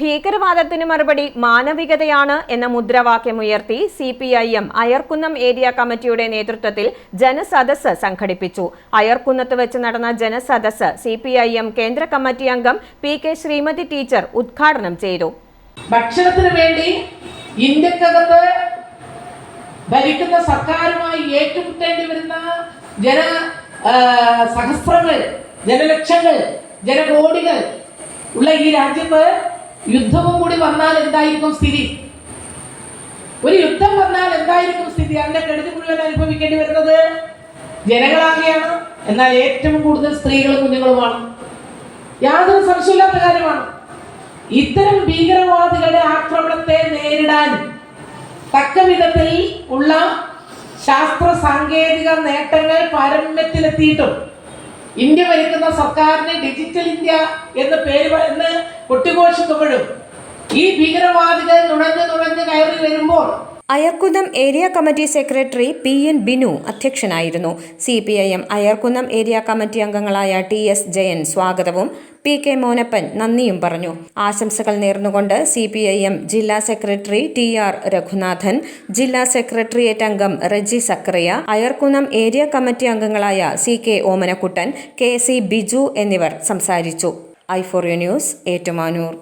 ഭീകരവാദത്തിന് മറുപടി മാനവികതയാണ് എന്ന മുദ്രാവാക്യമുയർത്തി C P I M Ayarkunnam area കമ്മിറ്റിയുടെ നേതൃത്വത്തിൽ ജനസദസ് സംഘടിപ്പിച്ചു. അയർക്കുന്നത്ത് വെച്ച് നടന്ന ജനസദസ് സി പി ഐ എം കേന്ദ്ര കമ്മിറ്റി അംഗം പി കെ ശ്രീമതി ടീച്ചർ ഉദ്ഘാടനം ചെയ്തു. ഭക്ഷണത്തിന് വേണ്ടി ഇന്ത്യക്കകത്ത് ഭരിക്കുന്ന സർക്കാരുമായി ഏറ്റുമുട്ടേണ്ടി വരുന്ന ജന സഹസ്രങ്ങൾ ജനലക്ഷങ്ങൾ ജനകോടികൾ ഉള്ള ഈ രാജ്യത്ത് യുദ്ധവും കൂടി വന്നാൽ എന്തായിരിക്കും സ്ഥിതി? ഒരു യുദ്ധം വന്നാൽ എന്തായിരിക്കും സ്ഥിതി? അതിന്റെ കെടുതി മുഴുവൻ അനുഭവിക്കേണ്ടി വരുന്നത് ജനങ്ങളാകെയാണ്. എന്നാൽ ഏറ്റവും കൂടുതൽ സ്ത്രീകളും കുഞ്ഞുങ്ങളുമാണ്. യാതൊരു സംശയമില്ലാത്ത കാര്യമാണ്. ഇത്തരം ഭീകരവാദികളുടെ ആക്രമണത്തെ നേരിടാൻ തക്ക വിധത്തിൽ ഉള്ള ശാസ്ത്ര സാങ്കേതിക നേട്ടങ്ങൾ പാരമ്യത്തിലെത്തിയിട്ടും ഇന്ത്യ ഭരിക്കുന്ന സർക്കാരിന് ഡിജിറ്റൽ ഇന്ത്യ എന്ന പേര് എന്ന് കൊട്ടിഘോഷിക്കുമ്പോഴും ഈ ഭീകരവാദികൾ നുഴഞ്ഞു നുഴഞ്ഞു Ayarkunnam area committee secretary P N Binu അധ്യക്ഷനായിരുന്നു. C P I M Ayarkunnam area committee അംഗങ്ങളായ ടി എസ് ജയൻ സ്വാഗതവും പി കെ മോനപ്പൻ നന്ദിയും പറഞ്ഞു. ആശംസകൾ നേർന്നുകൊണ്ട് സി പി ഐ എം ജില്ലാ സെക്രട്ടറി ടി ആർ രഘുനാഥൻ ജില്ലാ സെക്രട്ടേറിയറ്റ് അംഗം റജി സക്രിയ അയർക്കുന്നം ഏരിയ കമ്മിറ്റി അംഗങ്ങളായ C K Omanakuttan K C Biju എന്നിവർ സംസാരിച്ചു. ഐ ഫോറിയ ന്യൂസ് ഏറ്റുമാനൂർ.